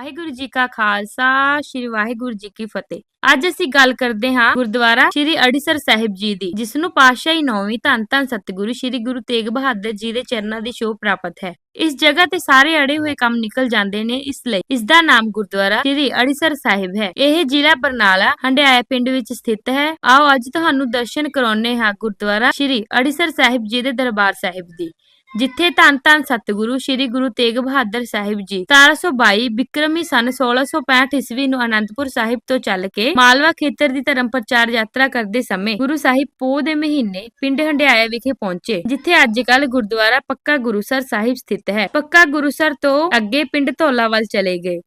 ਵਾਹਿਗੁਰੂ ਜੀ ਕਾ ਖਾਲਸਾ, ਸ੍ਰੀ ਵਾਹਿਗੁਰੂ ਜੀ ਕੀ ਫਤਿਹ। ਅੱਜ ਅਸੀਂ ਗੱਲ ਕਰਦੇ ਹਾਂ ਗੁਰਦੁਆਰਾ ਸ੍ਰੀ ਅੜੀਸਰ ਸਾਹਿਬ ਜੀ ਦੀ, ਜਿਸ ਨੂੰ ਪਾਤਸ਼ਾਹੀ ਨੌਵੀਂ ਧੰਨ ਧੰਨ ਸਤਿਗੁਰੂ ਸ੍ਰੀ ਗੁਰੂ ਤੇਗ ਬਹਾਦਰ ਜੀ ਦੇ ਚਰਨਾਂ ਦੀ ਸ਼ੋਭ ਪ੍ਰਾਪਤ ਹੈ। ਇਸ ਜਗ੍ਹਾ ਤੇ ਸਾਰੇ ਅੜੇ ਹੋਏ ਕੰਮ ਨਿਕਲ ਜਾਂਦੇ ਨੇ ਇਸ ਲਈ ਇਸ ਦਾ ਨਾਮ ਗੁਰਦੁਆਰਾ ਸ੍ਰੀ ਅੜੀਸਰ ਸਾਹਿਬ ਹੈ। ਇਹ ਜ਼ਿਲ੍ਹਾ ਬਰਨਾਲਾ, ਹੰਡਿਆਇਆ ਪਿੰਡ ਵਿੱਚ ਸਥਿਤ ਹੈ। ਆਓ ਅੱਜ ਤੁਹਾਨੂੰ ਦਰਸ਼ਨ ਕਰਾਉਨੇ ਹਾਂ ਗੁਰਦੁਆਰਾ ਸ੍ਰੀ ਅੜੀਸਰ ਸਾਹਿਬ ਜੀ ਦੇ ਦਰਬਾਰ ਸਾਹਿਬ ਦੀ। ਜਿੱਥੇ ਧੰਨ ਧੰਨ ਸਤਿਗੁਰੂ ਸ੍ਰੀ ਗੁਰੂ ਤੇਗ ਬਹਾਦਰ ਸਾਹਿਬ ਜੀ 1722 ਬਿਕਰਮੀ ਸਨ 1665 ਈਸਵੀ ਨੂੰ ਅਨੰਦਪੁਰ ਸਾਹਿਬ ਤੋਂ ਚੱਲ ਕੇ ਮਾਲਵਾ ਖੇਤਰ ਦੀ ਧਰਮ ਪ੍ਰਚਾਰ ਯਾਤਰਾ ਕਰਦੇ ਸਮੇਂ ਗੁਰੂ ਸਾਹਿਬ ਪੋਹ ਦੇ ਮਹੀਨੇ ਪਿੰਡ ਹੰਡਿਆਇਆ ਵਿਖੇ ਪਹੁੰਚੇ, ਜਿੱਥੇ ਅੱਜ ਕੱਲ ਗੁਰਦੁਆਰਾ ਪੱਕਾ ਗੁਰੂਸਰ ਸਾਹਿਬ ਸਥਿਤ ਹੈ। ਪੱਕਾ ਗੁਰੂਸਰ ਤੋਂ ਅੱਗੇ ਪਿੰਡ ਧੌਲਾ ਵੱਲ ਚਲੇ ਗਏ।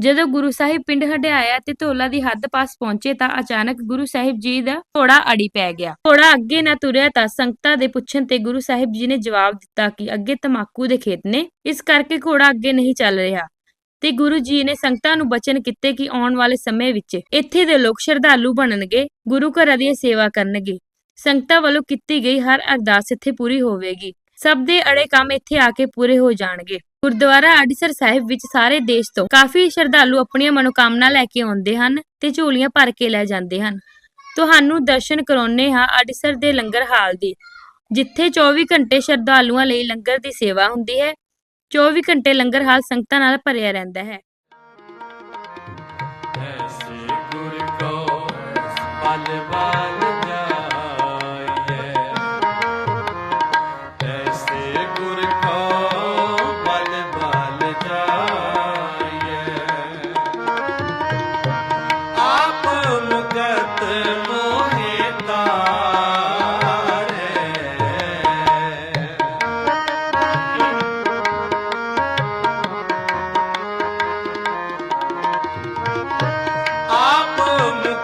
ਜਦੋਂ ਗੁਰੂ ਸਾਹਿਬ ਪਿੰਡ ਹਟਿਆਇਆ ਤੇ ਧੌਲਾ ਦੀ ਹੱਦ ਪਾਸ ਪਹੁੰਚੇ ਤਾਂ ਅਚਾਨਕ ਗੁਰੂ ਸਾਹਿਬ ਜੀ ਦਾ ਘੋੜਾ ਅੜੀ ਪੈ ਗਿਆ। ਘੋੜਾ ਅੱਗੇ ਨਾ ਤੁਰਿਆ ਤਾਂ ਸੰਗਤਾਂ ਦੇ ਪੁੱਛਣ ਤੇ ਗੁਰੂ ਸਾਹਿਬ ਜੀ ਨੇ ਜਵਾਬ ਦਿੱਤਾ ਕਿ ਅੱਗੇ ਤਮਾਕੂ ਦੇ ਖੇਤ ਨੇ, ਇਸ ਕਰਕੇ ਘੋੜਾ ਅੱਗੇ ਨਹੀਂ ਚੱਲ ਰਿਹਾ। ਤੇ ਗੁਰੂ ਜੀ ਨੇ ਸੰਗਤਾਂ ਨੂੰ ਬਚਨ ਕੀਤੇ ਕਿ ਆਉਣ ਵਾਲੇ ਸਮੇਂ ਵਿੱਚ ਇੱਥੇ ਦੇ ਲੋਕ ਸ਼ਰਧਾਲੂ ਬਣਨਗੇ, ਗੁਰੂ ਘਰਾਂ ਦੀ ਸੇਵਾ ਕਰਨਗੇ। ਸੰਗਤਾਂ ਵੱਲੋਂ ਕੀਤੀ ਗਈ ਹਰ ਅਰਦਾਸ ਇੱਥੇ ਪੂਰੀ ਹੋਵੇਗੀ। ਸਭ ਦੇ ਅੜੇ ਕੰਮ ਇੱਥੇ ਆ ਕੇ ਪੂਰੇ ਹੋ ਜਾਣਗੇ। ਗੁਰਦੁਆਰਾ ਅੜੀਸਰ ਸਾਹਿਬ ਵਿੱਚ ਸਾਰੇ ਦੇਸ਼ ਤੋਂ ਕਾਫੀ ਸ਼ਰਧਾਲੂ ਆਪਣੀਆਂ ਮਨੋਕਾਮਨਾ ਲੈ ਕੇ ਆਉਂਦੇ ਹਨ ਤੇ ਝੋਲੀਆਂ ਭਰ ਕੇ ਲੈ ਜਾਂਦੇ ਹਨ। ਤੁਹਾਨੂੰ ਦਰਸ਼ਨ ਕਰਾਉਣੇ ਹਾਂ ਅੜੀਸਰ ਦੇ ਲੰਗਰ ਹਾਲ ਦੀ, ਜਿੱਥੇ 24 ਘੰਟੇ ਸ਼ਰਧਾਲੂਆਂ ਲਈ ਲੰਗਰ ਦੀ ਸੇਵਾ ਹੁੰਦੀ ਹੈ। 24 ਘੰਟੇ ਲੰਗਰ ਹਾਲ ਸੰਗਤਾਂ ਨਾਲ ਭਰਿਆ ਰਹਿੰਦਾ ਹੈ। ਐਸੇ ਗੁਰ ਕੋ ਪਲ ਪਲ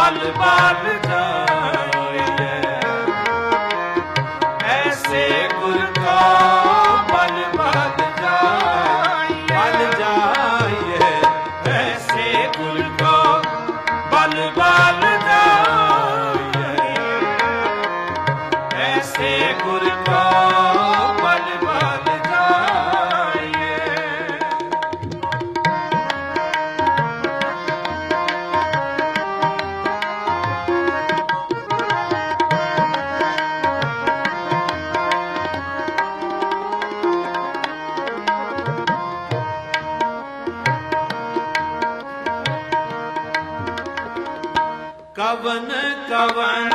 ਬਲ ਬਲ ਜਾਈਏ ਕਵਨ ਕਵਨ